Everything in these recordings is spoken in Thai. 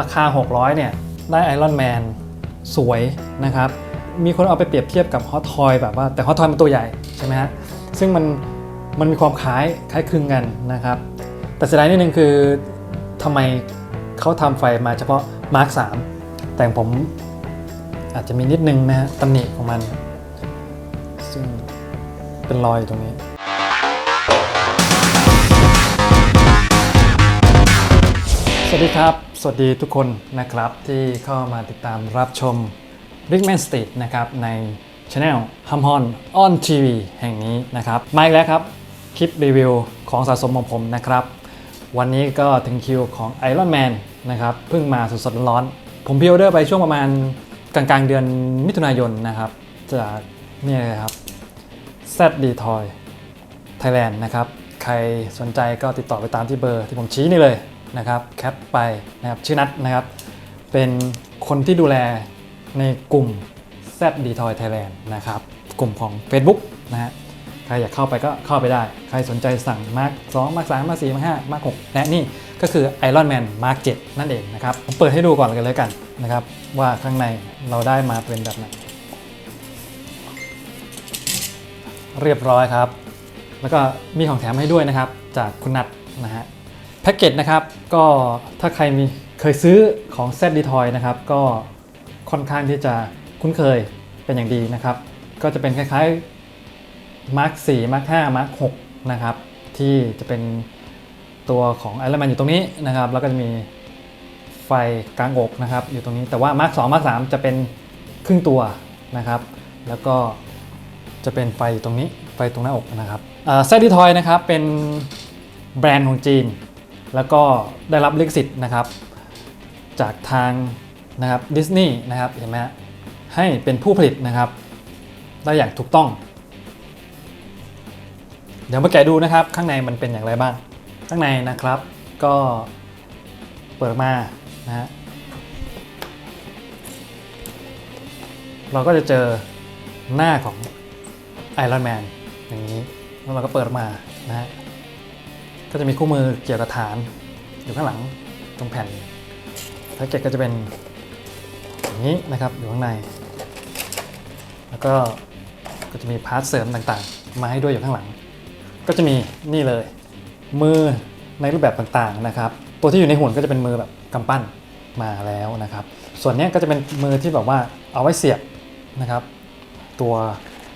ราคา 600 เนี่ย ได้ไอรอนแมนสวยนะครับ มีคนเอาไปเปรียบเทียบกับฮอตทอยแบบว่าแต่ฮอตทอยมันตัวใหญ่ใช่ไหมฮะ ซึ่งมันมันมีความคล้ายคล้ายคลึงกันนะครับ แต่เสียดายนิดนึงคือทำไมเขาทำไฟมาเฉพาะมาร์ค3แต่ของผมอาจจะมีนิดนึงนะฮะตำหนิของมัน ซึ่งเป็นรอยอยู่ตรงนี้ สวัสดีครับ สวัสดีทุกคนนะครับที่เข้ามาติดตามรับชม Rickman Street นะครับในช anel ฮัมฮอนออนทีวีแห่งนี้นะครับมาอีกแล้วครับ คลิปรีวิวของสะสมของผมนะครับ วันนี้ก็ถึงคิวของ Iron Man นะครับเพิ่งมาสดๆร้อนๆผมพิออเดอร์ไปช่วงประมาณกลางๆเดือนมิถุนายนนะครับจากนี่เลยครับ ZD Toy Thailand นะครับ ใครสนใจก็ติดต่อไปตามที่เบอร์ที่ผมชี้นี่เลย นะครับแคปไปนะครับชื่อนัทนะครับ เป็นคนที่ดูแลในกลุ่ม ZD Toy Thailand นะครับ กลุ่มของ Facebook นะฮะใครอยากเข้าไปก็เข้าไปได้ ใครสนใจสั่ง Mark 2 Mark 3 Mark 4 Mark 5 Mark 6และนี่ก็คือ Iron Man Mark 7 นั่นเองนะครับ ผมเปิดให้ดูก่อนกันเลยกันนะครับ ว่าข้างในเราได้มาเป็นแบบไหนเรียบร้อยครับ แล้วก็มีของแถมให้ด้วยนะครับ จากคุณนัทนะฮะ แพ็กเกจนะครับก็ถ้าใครมีเคยซื้อของ z d t o y นะครับก็ค่อนข้างที่จะคุ้นเคยเป็นอย่างดีนะครับ ก็จะเป็นคล้ายๆ Mark 4 Mark 5 Mark 6นะครับที่จะเป็นตัวของ Iron Man อยู่ตรงนี้นะครับ แล้วก็จะมีไฟกลางอกนะครับ อยู่ตรงนี้แต่ว่า Mark 2 Mark 3 จะเป็นครึ่งตัวนะครับ แล้วก็จะเป็นไฟตรงนี้ไฟตรงหน้าอกนะครับแซดดี้ทอยนะครับเป็นแบรนด์ของจีน แล้วก็ได้รับลิขสิทธิ์นะครับ จากทางนะครับดิสนีย์นะครับเห็นไหมฮะให้เป็นผู้ผลิตนะครับ ได้อย่างถูกต้อง เดี๋ยวมาแกะดูนะครับ ข้างในมันเป็นอย่างไรบ้าง ข้างในนะครับก็เปิดมานะฮะเราก็จะเจอหน้าของไอรอนแมนอย่างนี้ แล้วเราก็เปิดมานะฮะ ก็จะมีคู่มือเกี่ยวกับฐานอยู่ข้างหลังตรงแผ่นแพ็กเกจก็จะเป็นอย่างนี้นะครับอยู่ข้างใน แล้วก็ก็จะมีพาร์ทเสริมต่างๆ มาให้ด้วยอยู่ข้างหลัง ก็จะมีนี่เลย มือในรูปแบบต่างๆนะครับ ตัวที่อยู่ในหุ่นก็จะเป็นมือแบบกำปั้นมาแล้วนะครับ ส่วนนี้ก็จะเป็นมือที่แบบว่าเอาไว้เสียบนะครับ ตัว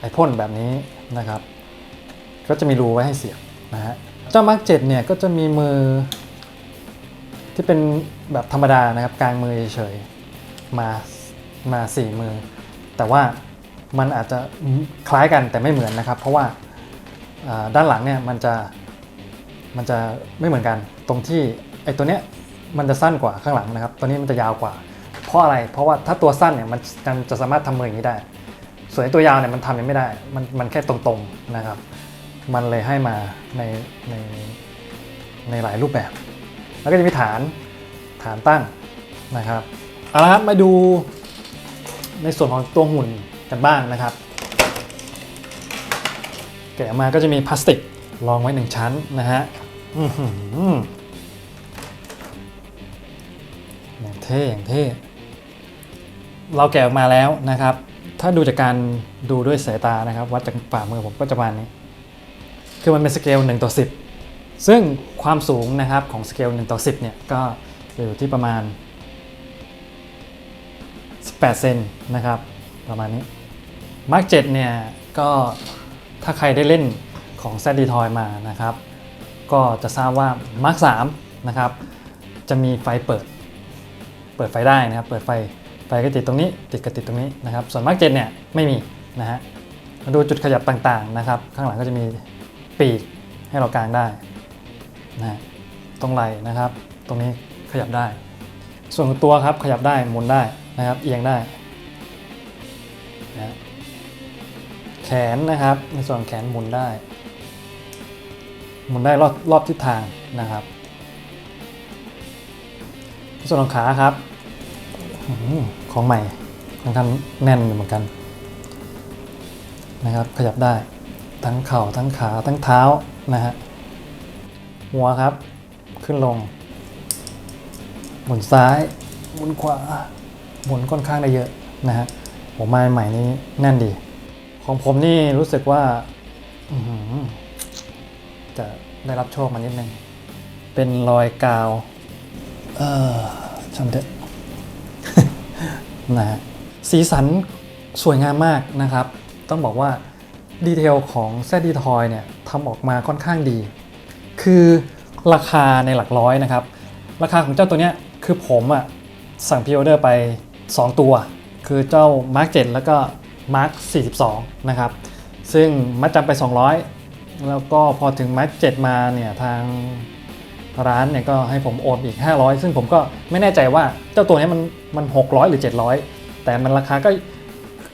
ไอพ่นแบบนี้นะครับ ก็จะมีรูไว้ให้เสียบนะฮะ จ้ามาร์กเจ็ดเนี่ยก็จะมีมือ ที่เป็นแบบธรรมดานะครับกลางมือเฉยๆมามาสี่มือ แต่ว่ามันอาจจะคล้ายกันแต่ไม่เหมือนนะครับ เพราะว่าด้านหลังเนี่ยมันจะมันจะไม่เหมือนกันตรงที่ไอตัวเนี้ยมันจะสั้นกว่าข้างหลังนะครับ ตัวนี้มันจะยาวกว่า เพราะอะไร เพราะว่าถ้าตัวสั้นเนี่ยมันจะสามารถทำมืออย่างนี้ได้ ส่วนไอ้ตัว ยาวเนี่ยมันทำยังไม่ได้ มันมันแค่ตรงๆนะครับ มันเลยให้มาในในในหลายรูปแบบ แล้วก็จะมีฐานฐานตั้งนะครับเอาละครับมาดูในส่วนของตัวหุ่นกันบ้างนะครับ แกะมาก็จะมีพลาสติกรองไว้หนึ่งชั้นนะฮะอื้อหืออย่างเท่อย่างเท่เราแกะออกมาแล้วนะครับ ถ้าดูจากการดูด้วยสายตานะครับ วัดจากฝ่ามือผมก็จะประมาณนี้ คือมันเป็นสเกล1ต่อ10 ซึ่งความสูงนะครับของสเกล1ต่อ10เนี่ยก็อยู่ที่ประมาณ 18 เซนนะครับ ประมาณนี้มาร์ก7เนี่ยก็ถ้าใครได้เล่นของ z d t o y มานะครับ ก็จะทราบว่ามาร์ก3นะครับ จะมีไฟเปิด เปิดไฟได้นะครับ เปิดไฟไฟก็ติดตรงนี้ ติดกับติดตรงนี้นะครับ ส่วนมาร์กเจ็เนี่ยไม่มีนะฮะมาดูจุดขยับต่างๆนะครับ ข้างหลังก็จะมี ปีกให้เรากางได้นะฮะตรงไหล่นะครับ ตรงนี้ขยับได้ ส่วนตัวครับขยับได้หมุนได้นะครับ เอียงได้นะแขนนะครับ ในส่วนแขนหมุนได้ หมุนได้รอบรอบทิศทางนะครับส่วนของขาครับอของใหม่ค่อนข้างแน่นอยู่เหมือนกันนะครับ ขยับได้ ทั้งเข่าทั้งขาทั้งเท้านะฮะหัวครับ ขึ้นลง หมุนซ้ายหมุนขวาหมุนค่อนข้างได้เยอะนะฮะผมมาใหม่นี้แน่นดี ของผมนี่รู้สึกว่าจะได้รับโชคมานิดนึง เป็นรอยกาว เออช่างเถอะนะฮะสีสันสวยงามมากนะครับ ต้องบอกว่า ดีเทลของแซดดีทอยเนี่ยทำออกมาค่อนข้างดี คือราคาในหลักร้อยนะครับ ราคาของเจ้าตัวเนี้ยคือผมอะสั่งพิออเดอร์ไป 2 ตัว คือเจ้า Mark 7 แล้วก็ Mark 42 นะครับ ซึ่งมัดจำไป 200 แล้วก็พอถึง Mark 7 มาเนี่ยทางร้านเนี่ยก็ให้ผมโอนอีก 500 ซึ่งผมก็ไม่แน่ใจว่าเจ้าตัวเนี้ยมันมัน 600 หรือ 700 แต่มันราคาก็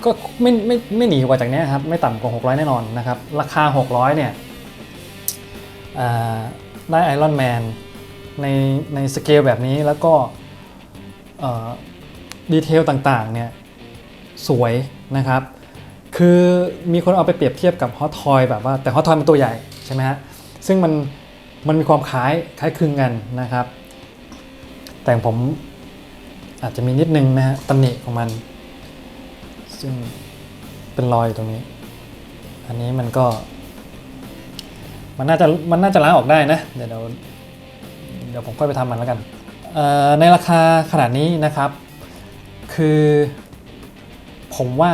ก็ไม่ไม่ไม่หนีกว่าจากนี้ครับไม่ต่ำกว่า 600 แน่นอนนะครับ ราคา 600 เนี่ยได้ไอรอนแมนในในสเกลแบบนี้แล้วก็ดีเทลต่างๆเนี่ยสวยนะครับ คือมีคนเอาไปเปรียบเทียบกับฮอตทอยแบบว่าแต่ฮอตทอยมันตัวใหญ่ใช่ไหมฮะซึ่งมันมันมีความคล้ายคล้ายคลึงกันนะครับ แต่ผมอาจจะมีนิดนึงนะฮะตำหนิของมัน ซึ่งเป็นรอยอยู่ตรงนี้ อันนี้มันก็ มันน่าจะมันน่าจะล้างออกได้นะ เดี๋ยวเดี๋ยวผมค่อยไปทำมันแล้วกัน ในราคาขนาดนี้นะครับ คือผมว่า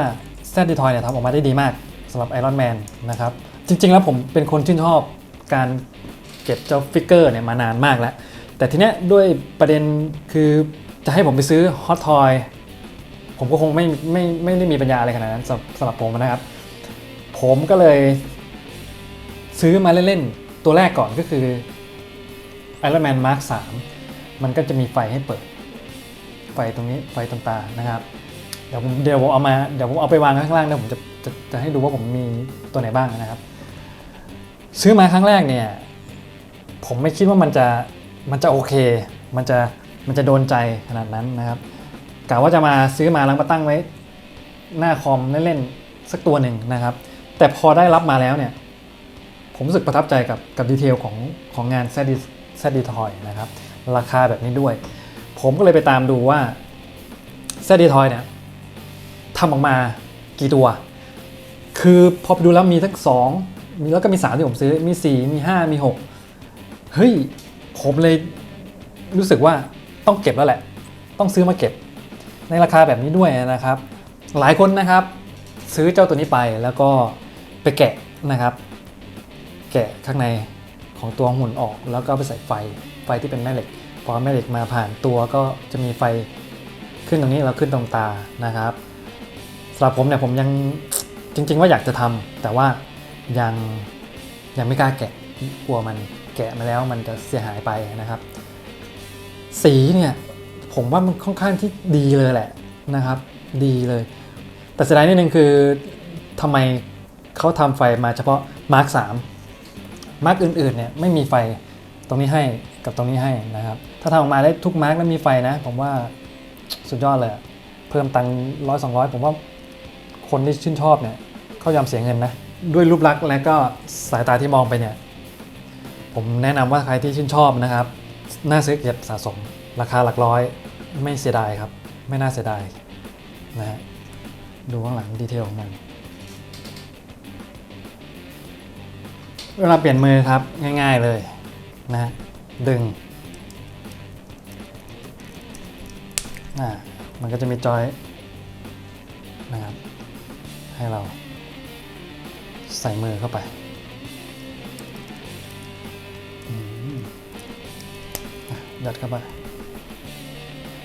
แซดดีทอยเนี่ยทำออกมาได้ดีมากสำหรับ Iron Man นะครับ จริง ๆ แล้วผมเป็นคนชื่นชอบการเก็บเจ้าฟิกเกอร์เนี่ยมานานมากแล้ว แต่ทีเนี้ยด้วยประเด็นคือจะให้ผมไปซื้อฮอตทอย ผมก็คงไม่ไม่ไม่ได้มีปัญญาอะไรขนาดนั้นสำหรับผมนะครับ ผมก็เลย ซื้อมาเล่นๆ ตัวแรกก่อนก็คือ Iron Man Mark 3 มันก็จะมีไฟให้เปิด ไฟตรงนี้ไฟตรงตานะครับ เดี๋ยวผมเดี๋ยวผมเอามาเดี๋ยวผมเอาไปวางข้างล่างเดี๋ยวผมจะจะจะให้ดูว่าผมมีตัวไหนบ้างนะครับ ซื้อมาครั้งแรกเนี่ย ผมไม่คิดว่ามันจะมันจะโอเค มันจะมันจะโดนใจขนาดนั้นนะครับ กะว่าจะมาซื้อมาแล้วมาตั้งไว้ หน้าคอมเล่นๆสักตัวหนึ่งนะครับ แต่พอได้รับมาแล้วเนี่ย ผมรู้สึกประทับใจกับกับดีเทลของของงาน z d z d t o y นะครับ ราคาแบบนี้ด้วย ผมก็เลยไปตามดูว่า z d t o y เนี่ยทำออกมากี่ตัว คือพอไปดูแล้วมีทั้ง 2 มีแล้วก็มี 3 ที่ผมซื้อ มี 4 มี 5 มี 6 เฮ้ย ผมเลยรู้สึกว่าต้องเก็บแล้วแหละ ต้องซื้อมาเก็บ ในราคาแบบนี้ด้วยนะครับ หลายคนนะครับ ซื้อเจ้าตัวนี้ไปแล้วก็ไปแกะนะครับ แกะข้างในของตัวหุ่นออกแล้วก็ไปใส่ไฟไฟที่เป็นแม่เหล็กพอแม่เหล็กมาผ่านตัวก็จะมีไฟขึ้นตรงนี้แล้วขึ้นตรงตานะครับสำหรับผมเนี่ยผมยังจริง ๆ ว่าอยากจะทำแต่ว่ายังยังไม่กล้าแกะกลัวมันแกะมาแล้วมันจะเสียหายไปนะครับ สีเนี่ย ผมว่ามันค่อนข้างที่ดีเลยแหละนะครับ ดีเลย แต่เสียดายนิดนึงคือทำไมเขาทำไฟมาเฉพาะมาร์ค3มาร์คอื่นๆเนี่ยไม่มีไฟตรงนี้ให้กับตรงนี้ให้นะครับ ถ้าทำออกมาได้ทุกมาร์คแล้วมีไฟนะ ผมว่าสุดยอดเลย เพิ่มตังร้อยสองร้อยผมว่าคนที่ชื่นชอบเนี่ยเขายอมเสียเงินนะ ด้วยรูปลักษณ์และก็สายตาที่มองไปเนี่ย ผมแนะนำว่าใครที่ชื่นชอบนะครับ น่าซื้อเก็บสะสมราคาหลักร้อย ไม่เสียดายครับ ไม่น่าเสียดายนะฮะดูข้างหลังดีเทลของมันเวลาเปลี่ยนมือครับง่าย ๆเลยนะฮะดึงอ่ามันก็จะมีจอยนะครับ ให้เราใส่มือเข้าไปอืมอะยัดเข้าไป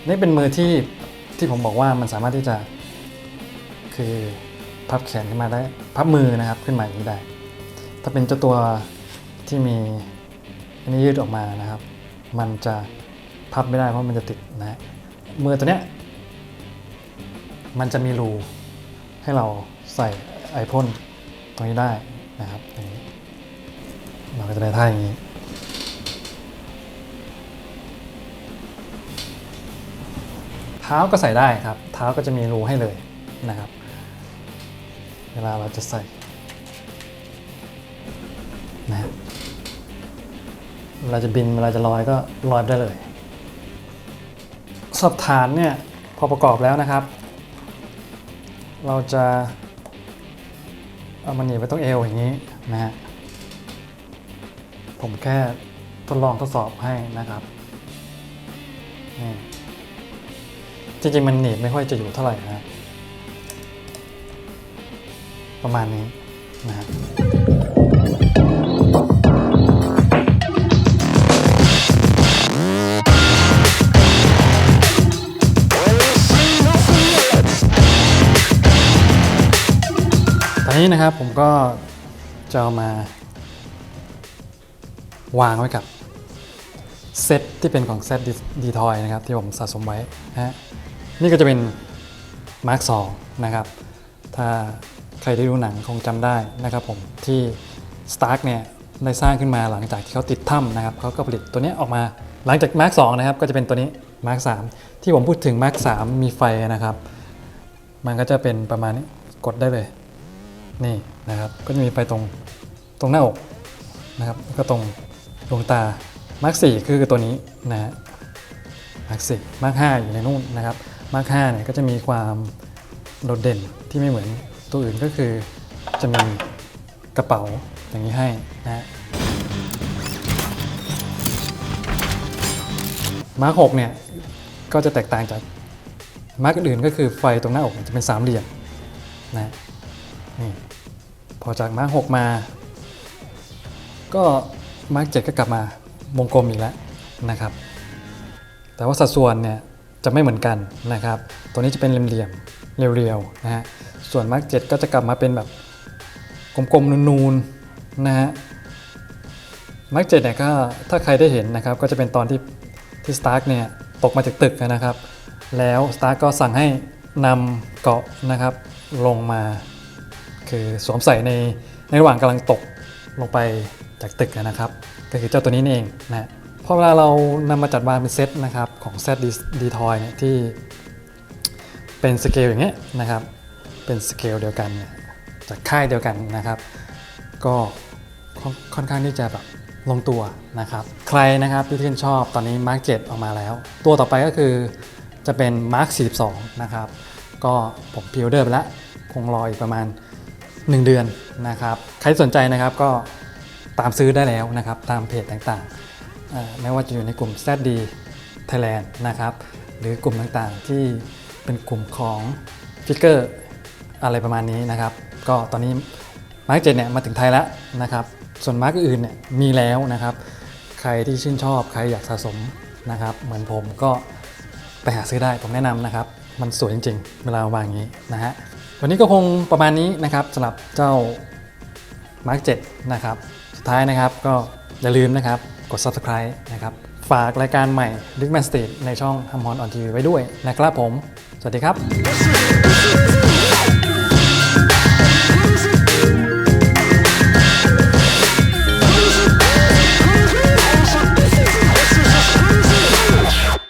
นี่เป็นมือที่ที่ผมบอกว่ามันสามารถที่จะ คือพับแขนขึ้นมาได้พับมือนะครับขึ้นมาอย่างนี้ได้ ถ้าเป็นเจ้าตัวที่มีอันนี้ยืดออกมานะครับ มันจะพับไม่ได้เพราะมันจะติดนะมือตัวเนี้ยมันจะมีรูให้เราใส่ไอพ่นตรงนี้ได้นะครับอย่างนี้เราก็จะได้ท่าอย่างนี้ ท้าก็ใส่ได้ครับ เท้าก็จะมีรูให้เลยนะครับ เวลาเราจะใส่นะฮะเวลาจะบินเวลาจะลอยก็ลอยได้เลย สับฐานเนี่ยพอประกอบแล้วนะครับ เราจะเอามันหนีบไว้ตรงเอวอย่างนี้นะฮะ ผมแค่ทดลองทดสอบให้นะครับนี่ จริงๆมันหนีบไม่ค่อยจะอยู่เท่าไหร่นะประมาณนี้นะฮะตอนนี้นะครับผมก็จะเอามาวางไว้กับเซตที่เป็นของเซตดีทอยนะครับ ที่ผมสะสมไว้นะฮะ นี่ก็จะเป็นมาร์ค2นะครับ ถ้าใครได้ดูหนังคงจำได้นะครับผมที่ Stark เนี่ยได้สร้างขึ้นมาหลังจากที่เขาติดถ้ำนะครับเขาก็ผลิตตัวนี้ออกมาหลังจากมาร์ค2นะครับก็จะเป็นตัวนี้มาร์ค3ที่ผมพูดถึงมาร์ค3มีไฟนะครับ มันก็จะเป็นประมาณนี้กดได้เลย นี่นะครับก็จะมีไฟตรงตรงหน้าอกนะครับก็ตรงดวงตามาร์ค4คือตัวนี้นะฮะมาร์ค4มาร์ค5อยู่ในนู่นนะครับ มาร์ค5เนี่ยก็จะมีความโดดเด่นที่ไม่เหมือนตัวอื่นก็คือจะมีกระเป๋าอย่างนี้ให้นะฮะมาร์ค6เนี่ยก็จะแตกต่างจากมาร์คอื่นก็คือไฟตรงหน้าอกจะเป็นสามเหลี่ยมนะฮะนี่พอจากมาร์กหมา ก็มาร์กเก็กลับมาวงกลมอีกแล้วนะครับ แต่ว่าสัดส่วนเนี่ย จะไม่เหมือนกันนะครับ ตัวนี้จะเป็นเหลี่ยมๆเรียวๆนะฮะ ส่วนมาร์กเจ็ดก็จะกลับมาเป็นแบบกลมๆนูนๆนะฮะมาร์กเจ็ดเนี่ยก็ถ้าใครได้เห็นนะครับก็จะเป็นตอนที่ที่สตาร์กเนี่ยตกมาจากตึกนะครับ แล้วสตาร์กก็สั่งให้นำเกาะนะครับลงมา คือสวมใส่ในในระหว่างกำลังตกลงไปจากตึกนะครับ ก็คือเจ้าตัวนี้นี่เองนะพ อเวลาเรานำมาจัดวางเป็นเซตนะครับของเซตดีทอยเนี่ยที่เป็นสเกลอย่างเงี้ยนะครับเป็นสเกลเดียวกันเนี่ยจากค่ายเดียวกันนะครับ ก็ค่อนข้างที่จะแบบลงตัวนะครับ ใครนะครับที่ชื่นชอบตอนนี้ Mark 7ออกมาแล้ว ตัวต่อไปก็คือจะเป็น Mark 42นะครับ ก็ผมพิวเดอร์ไปแล้ว คงรออีกประมาณ 1 เดือนนะครับ ใครสนใจนะครับก็ตามซื้อได้แล้วนะครับ ตามเพจต่างๆ ไม่ว่าจะอยู่ในกลุ่ม ZD Thailand นะครับหรือกลุ่มต่างๆที่เป็นกลุ่มของฟิกเกอร์อะไรประมาณนี้นะครับ ก็ตอนนี้มาร์กเจ็เนี่ยมาถึงไทยแล้วนะครับ ส่วนมาร์กอื่นเนี่ยมีแล้วนะครับ ใครที่ชื่นชอบใครอยากสะสมนะครับ เหมือนผมก็ไปหาซื้อได้ผมแนะนำนะครับ มันสวยจริง ๆ เวลาวางอย่างนี้นะฮะวันนี้ก็คงประมาณนี้นะครับสำหรับเจ้า Mark 7นะครับ สุดท้ายนะครับก็อย่าลืมนะครับ กด subscribe นะครับ ฝากรายการใหม่ d i g Man State ในช่อง h a m m o n on TV ไว้ด้วยนะครับผม สวัสดีครับ